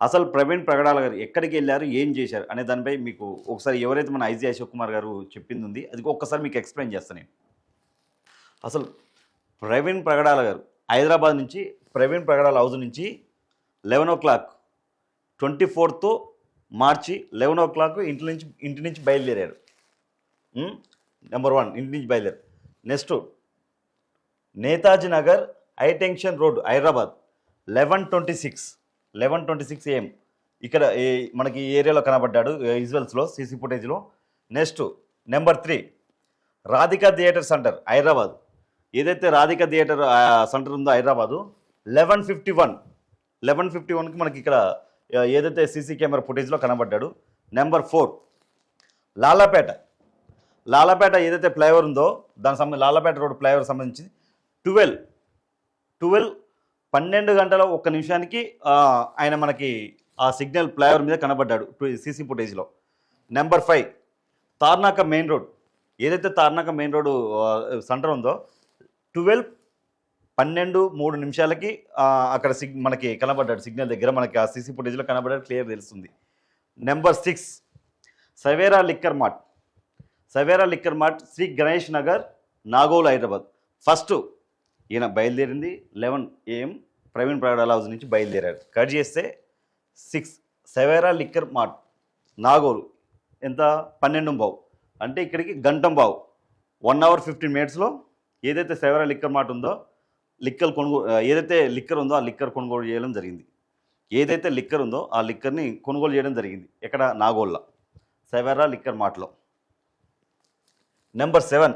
అసలు ప్రవీణ్ ప్రగడాల గారు ఎక్కడికి వెళ్ళారు ఏం చేశారు అనే దానిపై మీకు ఒకసారి ఎవరైతే మన ఐజీ అశోక్ కుమార్ గారు చెప్పింది ఉంది అది ఒక్కసారి మీకు ఎక్స్ప్లెయిన్ చేస్తాను నేను. అసలు ప్రవీణ్ ప్రగడాల గారు హైదరాబాద్ నుంచి ప్రవీణ్ ప్రగడాల హౌస్ నుంచి eleven o'clock twenty fourth March eleven o'clock ఇంటి నుంచి ఇంటి నుంచి బయలుదేరారు. నెంబర్ వన్ ఇంటి నుంచి బయలుదేరారు. Next Netaji Nagar high tension road Hyderabad eleven twenty six eleven twenty six AM. ఇక్కడ ఈ- మనకి ఈ ఏరియాలో కనబడ్డాడు విజువల్స్లో CC ఫుటేజ్లో. Next number three Radhika theatre centre Hyderabad. ఏదైతే రాధికా థియేటర్ సెంటర్ ఉందో Hyderabad eleven fifty one. Eleven fifty వన్కి మనకి ఇక్కడ ఏదైతే సీసీ కెమెరా ఫుటేజ్లో కనబడ్డాడు నెంబర్ ఫోర్ లాలాపేట. లాలాపేట ఏదైతే ఫ్లైఓవర్ ఉందో దానికి సంబంధించి లాలాపేట రోడ్ ఫ్లైఓవర్ సంబంధించి ట్వెల్వ్ ట్వెల్వ్ పన్నెండు గంటల ఒక్క నిమిషానికి ఆయన మనకి ఆ సిగ్నల్ ఫ్లైఓవర్ మీద కనబడ్డాడు CC ఫుటేజ్లో. Number five Tarnaka main road. ఏదైతే తార్నాక మెయిన్ రోడ్ సెంటర్ ఉందో ట్వెల్వ్ పన్నెండు మూడు నిమిషాలకి అక్కడ సిగ్ మనకి కనబడ్డాడు సిగ్నల్ దగ్గర మనకి ఆ సీసీ ఫుటేజ్లో కనబడ్డాడు క్లియర్ తెలుస్తుంది. Number six Savera liquor mart. Savera liquor mart Shri Ganesh Nagar Nagole Hyderabad. First ఈయన బయలుదేరింది eleven AM Praveen Pragadala house నుంచి బయలుదేరారు. కట్ చేస్తే సిక్స్. సెవెరా లిక్కర్ మార్ట్ నాగోరు ఎంత? పన్నెండు బావు. అంటే ఇక్కడికి గంటం బావు. వన్ అవర్ ఫిఫ్టీన్ మినిట్స్లో ఏదైతే సెవెరా లిక్కర్ మార్ట్ ఉందో లిక్కర్ కొనుగోలు ఏదైతే లిక్కర్ ఉందో ఆ లిక్కర్ కొనుగోలు చేయడం జరిగింది. ఏదైతే లిక్కర్ ఉందో ఆ లిక్కర్ని కొనుగోలు చేయడం జరిగింది. ఎక్కడ? నాగోల్లో. Savera liquor మార్ట్లో. Number seven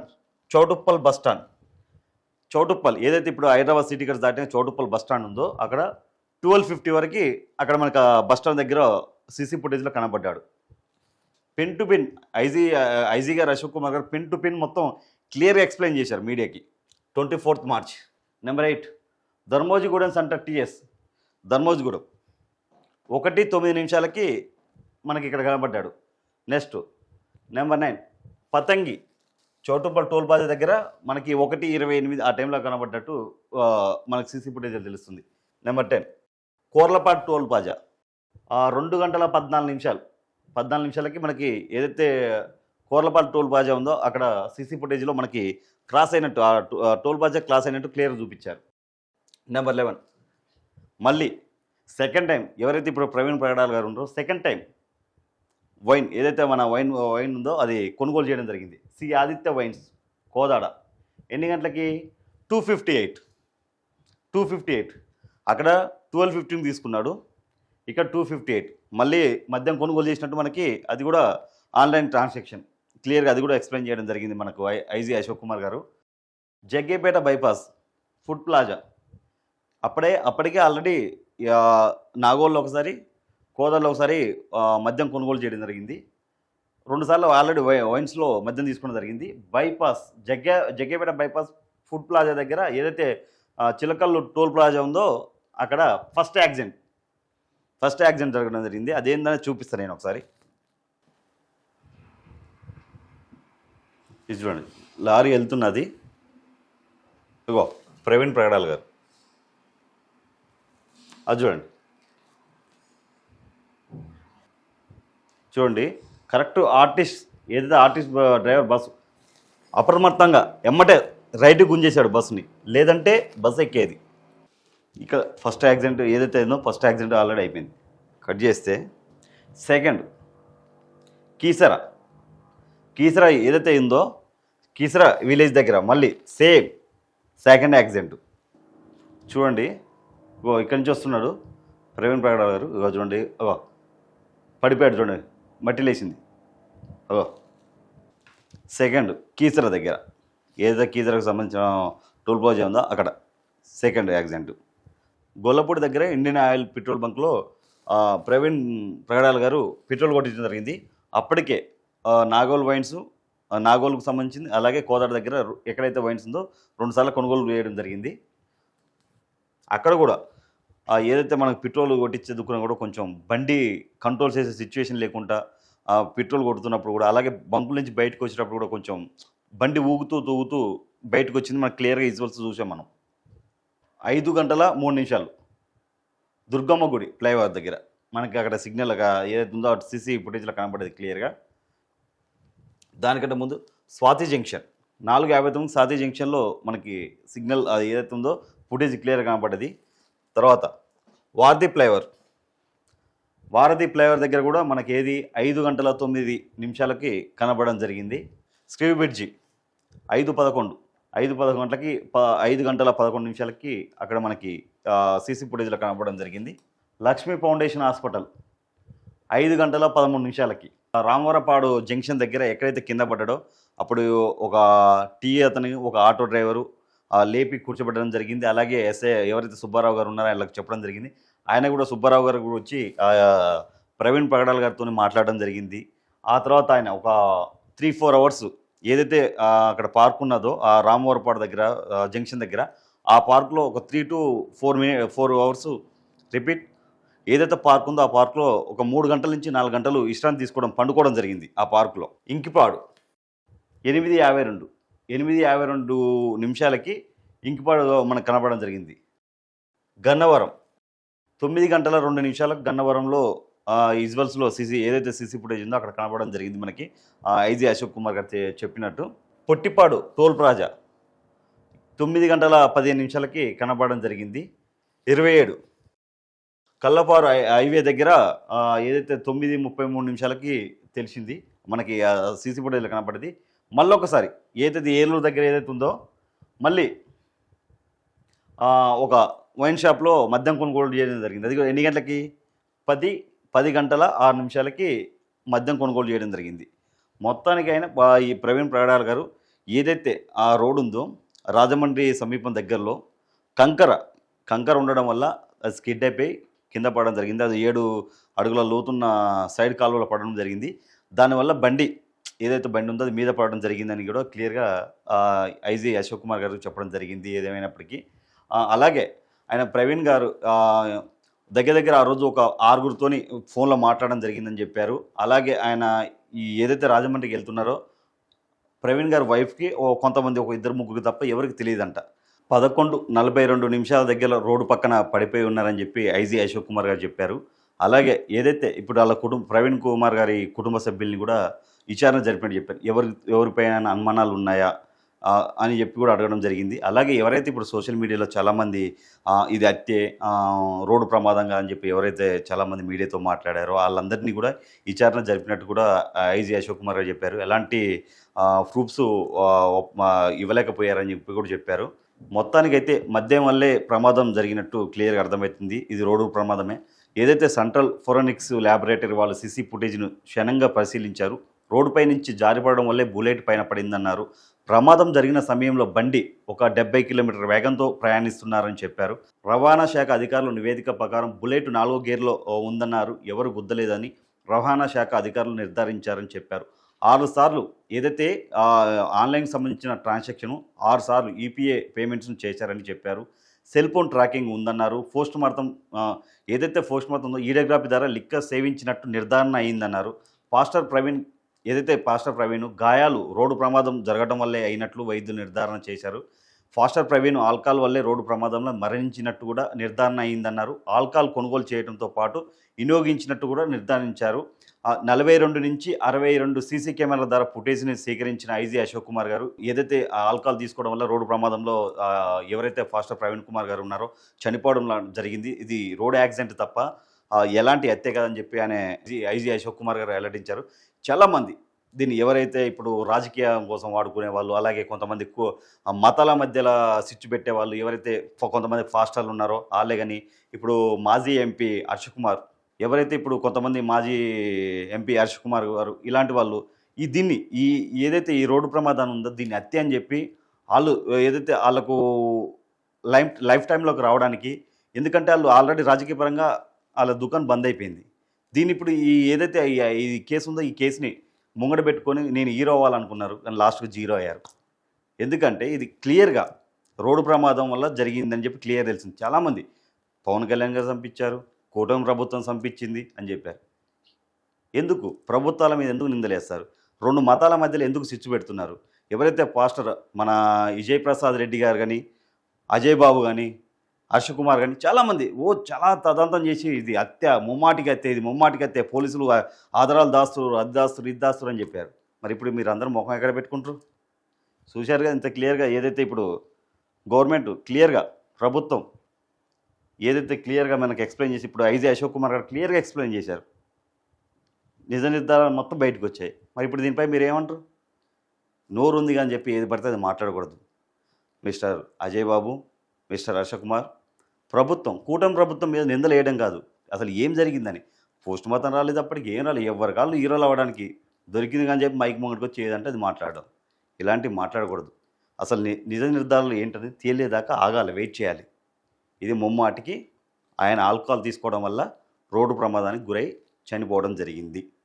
Choutuppal bus stand. Choutuppal ఏదైతే ఇప్పుడు హైదరాబాద్ సిటీ కట్స్ దాటిన చౌటుప్పల్ బస్ స్టాండ్ ఉందో అక్కడ ట్వెల్వ్ ఫిఫ్టీ వరకు అక్కడ మనకు బస్ స్టాండ్ దగ్గర సీసీ ఫుటేజ్లో కనబడ్డాడు. Pin to pin IG IG garu Ashok Kumar గారు పిన్ టు పిన్ మొత్తం క్లియర్గా ఎక్స్ప్లెయిన్ చేశారు మీడియాకి. Twenty fourth March. Number eight Dharmojigudem center TS Dharmojigudem ఒకటి తొమ్మిది నిమిషాలకి మనకి ఇక్కడ కనబడ్డాడు. Next number nine Pathangi. Choutuppal toll plaza దగ్గర మనకి ఒకటి ఇరవై ఎనిమిది ఆ టైంలో కనబడ్డట్టు మనకి సీసీ ఫుటేజ్ తెలుస్తుంది. Number ten. Korlapahad toll plaza. ఆ, రెండు గంటల పద్నాలుగు నిమిషాలు. పద్నాలుగు నిమిషాలకి మనకి ఏదైతే కోర్లపాట్ టోల్ ప్లాజా ఉందో అక్కడ సీసీ ఫుటేజ్లో మనకి క్రాస్ అయినట్టు ఆ ఆ టోల్ ప్లాజా క్రాస్ అయినట్టు క్లియర్ చూపించారు. Number eleven. మళ్ళీ సెకండ్ టైం ఎవరైతే ఇప్పుడు ప్రవీణ్ ప్రగడాల్ గారు ఉన్నారో సెకండ్ టైం వైన్ ఏదైతే మన వైన్ వైన్ ఉందో అది కొనుగోలు చేయడం జరిగింది. సి ఆదిత్య వైన్స్ కోదాడ. ఎన్ని గంటలకి? Two fifty eight two fifty eight అక్కడ ట్వెల్వ్ ఫిఫ్టీన్ తీసుకున్నాడు. ఇక్కడ టూ ఫిఫ్టీ ఎయిట్ మళ్ళీ మద్యం కొనుగోలు చేసినట్టు మనకి అది కూడా ఆన్లైన్ ట్రాన్సాక్షన్. క్లియర్గా అది కూడా ఎక్స్ప్లెయిన్ చేయడం జరిగింది మనకు I IG Ashok Kumar garu. Jaggayyapeta bypass food plaza. అప్పుడే అప్పటికే ఆల్రెడీ నాగోల్లో ఒకసారి కోదాల్లో ఒకసారి మద్యం కొనుగోలు చేయడం జరిగింది. రెండుసార్లు ఆల్రెడీ వై వైన్స్లో మద్యం తీసుకోవడం జరిగింది. బైపాస్ జగ్గే జగ్గేపేట బైపాస్ ఫుడ్ ప్లాజా దగ్గర ఏదైతే చిలకల్లు టోల్ ప్లాజా ఉందో అక్కడ ఫస్ట్ యాక్సిడెంట్. ఫస్ట్ యాక్సిడెంట్ జరగడం జరిగింది. అదేందని చూపిస్తాను నేను ఒకసారి. ఇది చూడండి. లారీ వెళ్తున్నది. ఇగో ప్రవీణ్ ప్రగడాల్ గారు. అది చూడండి. చూడండి కరెక్ట్ ఆర్టిస్ట్ ఏదైతే ఆర్టిస్ట్ డ్రైవర్ బస్సు అప్రమత్తంగా ఎమ్మటే రైట్ గుంజేశాడు బస్సుని. లేదంటే బస్సు ఎక్కేది. ఇక ఫస్ట్ యాక్సిడెంట్ ఏదైతే అయిందో ఫస్ట్ యాక్సిడెంట్ ఆల్రెడీ అయిపోయింది. కట్ చేస్తే సెకండ్ కీసరా. కీసరా ఏదైతే అయిందో కీసరా విలేజ్ దగ్గర మళ్ళీ సేమ్ సెకండ్ యాక్సిడెంట్. చూడండి ఇగో ఇక్కడి నుంచి వస్తున్నాడు ప్రవీణ్ ప్రగడ గారు. ఇగో చూడండి ఇగో పడిపోయాడు చూడండి. మట్టి లేచింది అదో. సెకండ్ కీసర దగ్గర. ఏదైతే కీసరకు సంబంధించిన టోల్ ప్లాజా ఉందో అక్కడ. Second accident. గొల్లపూడి దగ్గర ఇండియన్ ఆయిల్ పెట్రోల్ బంక్లో ప్రవీణ్ ప్రగడాల గారు పెట్రోల్ కొట్టించడం జరిగింది. అప్పటికే నాగోల్ వైన్స్ నాగోల్కు సంబంధించింది అలాగే కోదాడ దగ్గర ఎక్కడైతే వైన్స్ ఉందో రెండుసార్లు కొనుగోలు చేయడం జరిగింది. అక్కడ కూడా ఏదైతే మనకు పెట్రోల్ కొట్టించే దుక్కున కూడా కొంచెం బండి కంట్రోల్ చేసే సిచ్యువేషన్ లేకుండా పెట్రోల్ కొడుతున్నప్పుడు కూడా అలాగే బంకుల నుంచి బయటకు వచ్చేటప్పుడు కూడా కొంచెం బండి ఊగుతూ తూగుతూ బయటకు వచ్చింది. మనకు క్లియర్గా ఈజువల్స్ చూసాం మనం. ఐదు గంటల మూడు నిమిషాలు. దుర్గమ్మ గుడి ఫ్లైఓవర్ దగ్గర. మనకి అక్కడ సిగ్నల్ ఏదైతే ఉందో అటు సీసీ ఫుటేజ్లో కనబడేది క్లియర్గా దానికంటే ముందు స్వాతి జంక్షన్. నాలుగు యాభై తొమ్మిది స్వాతి జంక్షన్లో మనకి సిగ్నల్ ఏదైతే ఉందో ఫుటేజ్ క్లియర్గా కనబడ్డది తర్వాత వారధి ఫ్లైఓవర్. వారధి ఫ్లైఓవర్ దగ్గర కూడా మనకి ఏది? ఐదు గంటల తొమ్మిది నిమిషాలకి కనబడడం జరిగింది. స్క్రీవ్ బ్రిడ్జి ఐదు పదకొండు. ఐదు పదకొండు గంటలకి ప ఐదు గంటల పదకొండు నిమిషాలకి అక్కడ మనకి సీసీ ఫుటేజ్లో కనబడడం జరిగింది. లక్ష్మీ ఫౌండేషన్ హాస్పిటల్ ఐదు గంటల పదమూడు నిమిషాలకి. రామవరపాడు జంక్షన్ దగ్గర ఎక్కడైతే కింద పడ్డాడో అప్పుడు ఒక టీ అతని ఒక ఆటో డ్రైవరు లేపి కూర్చోబెట్టడం జరిగింది. అలాగే ఎస్ఏ ఎవరైతే సుబ్బారావు గారు ఉన్నారో ఆయనకు చెప్పడం జరిగింది. ఆయన కూడా సుబ్బారావు గారు కూడా వచ్చి ప్రవీణ్ పగడాల్ గారితో మాట్లాడడం జరిగింది. ఆ తర్వాత ఆయన ఒక త్రీ ఫోర్ అవర్స్ ఏదైతే అక్కడ పార్క్ ఉన్నదో ఆ రామవరపాడు దగ్గర జంక్షన్ దగ్గర ఆ పార్క్లో ఒక three two four minute four hours repeat ఏదైతే పార్క్ ఉందో ఆ పార్క్లో ఒక మూడు గంటల నుంచి నాలుగు గంటలు విశ్రాంతి తీసుకోవడం పండుకోవడం జరిగింది ఆ పార్క్లో. ఇంకిపాడు. ఎనిమిది యాభై రెండు. ఎనిమిది యాభై రెండు నిమిషాలకి ఇంకిపాడు మనకు కనపడడం జరిగింది. గన్నవరం. తొమ్మిది గంటల రెండు నిమిషాలకు గన్నవరంలో ఇజ్వల్స్లో సీసీ ఏదైతే సీసీ ఫుటేజ్ ఉందో అక్కడ కనపడడం జరిగింది మనకి. ఐజీ అశోక్ కుమార్ గారు చెప్పినట్టు. పొట్టిపాడు టోల్ ప్లాజా తొమ్మిది గంటల పదిహేను నిమిషాలకి కనపడడం జరిగింది. ఇరవై ఏడు. కల్లపారు హైవే దగ్గర ఏదైతే తొమ్మిది ముప్పై మూడు నిమిషాలకి తెలిసింది మనకి సీసీ ఫుటేజ్లో కనపడింది మళ్ళీ ఒకసారి ఏదైతే ఏలూరు దగ్గర ఏదైతే ఉందో మళ్ళీ ఒక వైన్ షాప్లో మద్యం కొనుగోలు చేయడం జరిగింది. అది ఎన్ని గంటలకి? పది పది గంటల ఆరు నిమిషాలకి మద్యం కొనుగోలు చేయడం జరిగింది. మొత్తానికి అయినా ఈ ప్రవీణ్ ప్రగడాల గారు ఏదైతే ఆ రోడ్ ఉందో రాజమండ్రి సమీపం దగ్గరలో కంకర కంకర ఉండడం వల్ల అది స్కిడ్ అయిపోయి కింద పడడం జరిగింది. అది ఏడు అడుగుల లోతున్న సైడ్ కాలువలో పడడం జరిగింది. దానివల్ల బండి ఏదైతే బండి ఉందో అది మీద పడడం జరిగిందని కూడా క్లియర్గా ఐజీ అశోక్ కుమార్ గారు చెప్పడం జరిగింది ఏదేమైనప్పటికీ. అలాగే ఆయన ప్రవీణ్ గారు దగ్గర దగ్గర ఆ రోజు ఒక ఆరుగురితోని ఫోన్లో మాట్లాడడం జరిగిందని చెప్పారు. అలాగే ఆయన ఈ ఏదైతే రాజమండ్రికి వెళ్తున్నారో ప్రవీణ్ గారి వైఫ్కి ఓ కొంతమంది ఒక ఇద్దరు ముగ్గురు తప్ప ఎవరికి తెలియదంట. పదకొండు నలభై రెండు నిమిషాల దగ్గర రోడ్డు పక్కన పడిపోయి ఉన్నారని చెప్పి ఐజీ అశోక్ కుమార్ గారు చెప్పారు. అలాగే ఏదైతే ఇప్పుడు వాళ్ళ కుటుంబ ప్రవీణ్ కుమార్ గారి కుటుంబ సభ్యుల్ని కూడా విచారణ జరిపినట్టు చెప్పారు. ఎవరి ఎవరిపైన అనుమానాలు ఉన్నాయా? అని చెప్పి కూడా అడగడం జరిగింది. అలాగే ఎవరైతే ఇప్పుడు సోషల్ మీడియాలో చాలామంది ఇది అత్తే రోడ్డు ప్రమాదంగా అని చెప్పి ఎవరైతే చాలామంది మీడియాతో మాట్లాడారో వాళ్ళందరినీ కూడా విచారణ జరిపినట్టు కూడా ఐజీ అశోక్ కుమార్ గారు చెప్పారు. ఎలాంటి ప్రూఫ్స్ ఇవ్వలేకపోయారని చెప్పి కూడా చెప్పారు. మొత్తానికైతే మద్యం వల్లే ప్రమాదం జరిగినట్టు క్లియర్గా అర్థమవుతుంది. ఇది రోడ్డు ప్రమాదమే. ఏదైతే సెంట్రల్ ఫోరెనిక్స్ ల్యాబొరేటరీ వాళ్ళు సిసి ఫుటేజ్ను క్షణంగా పరిశీలించారు రోడ్డుపై నుంచి జారిపడడం వల్లే బుల్లెట్ పైన పడిందన్నారు. ప్రమాదం జరిగిన సమయంలో బండి ఒక డెబ్బై కిలోమీటర్ వేగంతో ప్రయాణిస్తున్నారని చెప్పారు. రవాణా శాఖ అధికారులు నివేదిక ప్రకారం బుల్లెట్ నాలుగో గేర్లో ఉందన్నారు. ఎవరు గుద్దలేదని రవాణా శాఖ అధికారులు నిర్ధారించారని చెప్పారు. ఆరు సార్లు ఏదైతే ఆన్లైన్ ఆన్లైన్కి సంబంధించిన ట్రాన్సాక్షన్ ఆరు సార్లు ఈపీఏ పేమెంట్స్ను చేశారని చెప్పారు. సెల్ ఫోన్ ట్రాకింగ్ ఉందన్నారు. పోస్ట్ మార్టం ఏదైతే పోస్ట్ మార్టం ఉందో ఈడోగ్రఫీ ద్వారా లిక్క సేవించినట్టు నిర్ధారణ అయిందన్నారు. పాస్టర్ ప్రవీణ్ ఏదైతే పాస్టర్ ప్రవీణ్ గాయాలు రోడ్డు ప్రమాదం జరగడం వల్లే అయినట్లు వైద్యులు నిర్ధారణ చేశారు. ఫాస్టర్ ప్రవీణ్ ఆల్కాల్ వల్లే రోడ్డు ప్రమాదంలో మరణించినట్టు కూడా నిర్ధారణ అయిందన్నారు. ఆల్కాల్ కొనుగోలు చేయడంతో పాటు వినియోగించినట్టు కూడా నిర్ధారించారు. నలభై రెండు నుంచి అరవై రెండు సీసీ కెమెరాల ద్వారా ఫుటేజ్ని సేకరించిన ఐజీ అశోక్ కుమార్ గారు ఏదైతే ఆల్కాల్ ఆల్కహాల్ తీసుకోవడం వల్ల రోడ్డు ప్రమాదంలో ఎవరైతే ఫాస్టర్ ప్రవీణ్ కుమార్ గారు ఉన్నారో చనిపోవడం లా- జరిగింది. ఇది రోడ్ యాక్సిడెంట్ తప్ప ఎలాంటి హత్య కాదని చెప్పి ఆయన ఐజీ అశోక్ కుమార్ గారు వెల్లడించారు. చాలామంది దీన్ని ఎవరైతే ఇప్పుడు రాజకీయం కోసం వాడుకునే వాళ్ళు అలాగే కొంతమంది మతాల మధ్యలో సిచ్చు పెట్టే వాళ్ళు ఎవరైతే కొంతమంది ఫాస్టర్లు ఉన్నారో వాళ్ళే కానీ ఇప్పుడు మాజీ ఎంపీ హర్ష కుమార్ ఎవరైతే ఇప్పుడు కొంతమంది మాజీ ఎంపీ హర్ష కుమార్ గారు ఇలాంటి వాళ్ళు ఈ దీన్ని ఈ ఏదైతే ఈ రోడ్డు ప్రమాదం ఉందో దీన్ని హత్య అని చెప్పి వాళ్ళు ఏదైతే వాళ్ళకు లైఫ్ లైఫ్ టైంలోకి రావడానికి ఎందుకంటే వాళ్ళు ఆల్రెడీ రాజకీయ పరంగా వాళ్ళ దుకాణం బంద్ అయిపోయింది. దీన్ని ఇప్పుడు ఈ ఏదైతే ఈ- కేసు ఉందో ఈ కేసుని ముంగడ పెట్టుకొని నేను హీరో అవ్వాలనుకున్నారు. కానీ లాస్ట్కి జీరో అయ్యారు. ఎందుకంటే ఇది క్లియర్గా రోడ్డు ప్రమాదం వల్ల జరిగిందని చెప్పి క్లియర్ తెలిసింది. చాలామంది పవన్ కళ్యాణ్ గారు చంపించారు కూటమి ప్రభుత్వం చంపించింది అని చెప్పారు. ఎందుకు? ప్రభుత్వాల మీద ఎందుకు నిందలేస్తారు? రెండు మతాల మధ్యలో ఎందుకు స్విచ్ పెడుతున్నారు? ఎవరైతే పాస్టర్ మన విజయప్రసాద్ రెడ్డి గారు కానీ అజయ్ బాబు కానీ అశోక్ కుమార్ కానీ చాలామంది ఓ చాలా తదంతం చేసి ఇది హత్య ముమ్మాటికి హత్య ఇది ముమ్మాటికి హత్య పోలీసులు ఆధారాలు దాస్తున్నారు అది దాస్తున్నారు ఇది దాస్తున్నారు అని చెప్పారు. మరి ఇప్పుడు మీరు అందరూ ముఖం ఎక్కడ పెట్టుకుంటారు? చూశారుగా ఇంత క్లియర్గా ఏదైతే ఇప్పుడు గవర్నమెంట్ క్లియర్గా ప్రభుత్వం ఏదైతే క్లియర్గా మనకు ఎక్స్ప్లెయిన్ చేసి ఇప్పుడు ఐజీ అశోక్ కుమార్ గారు క్లియర్గా ఎక్స్ప్లెయిన్ చేశారు. నిజ నిర్ధారణ మొత్తం బయటకు వచ్చాయి. మరి ఇప్పుడు దీనిపై మీరు ఏమంటారు? నోరు ఉంది కానీ చెప్పి ఏది పడితే అది మాట్లాడకూడదు. మిస్టర్ అజయ్ బాబు మిస్టర్ అశోక్ కుమార్ ప్రభుత్వం కూటమి ప్రభుత్వం మీద నిందలు వేయడం కాదు. అసలు ఏం జరిగిందని? పోస్ట్ మార్టం రాలేదు అప్పటికి ఏం రాలేదు. ఎవరి కాళ్ళు హీరోలు అవ్వడానికి దొరికింది కానీ చెప్పి మైక్ ముంగడికి వచ్చి ఏదంటే అది మాట్లాడడం. ఇలాంటివి మాట్లాడకూడదు. అసలు ని- నిజ నిర్ధారణలు ఏంటని తేలేదాకా ఆగాలి వెయిట్ చేయాలి. ఇది ముమ్మాటికి ఆయన ఆల్కహాల్ తీసుకోవడం వల్ల రోడ్డు ప్రమాదానికి గురై చనిపోవడం జరిగింది.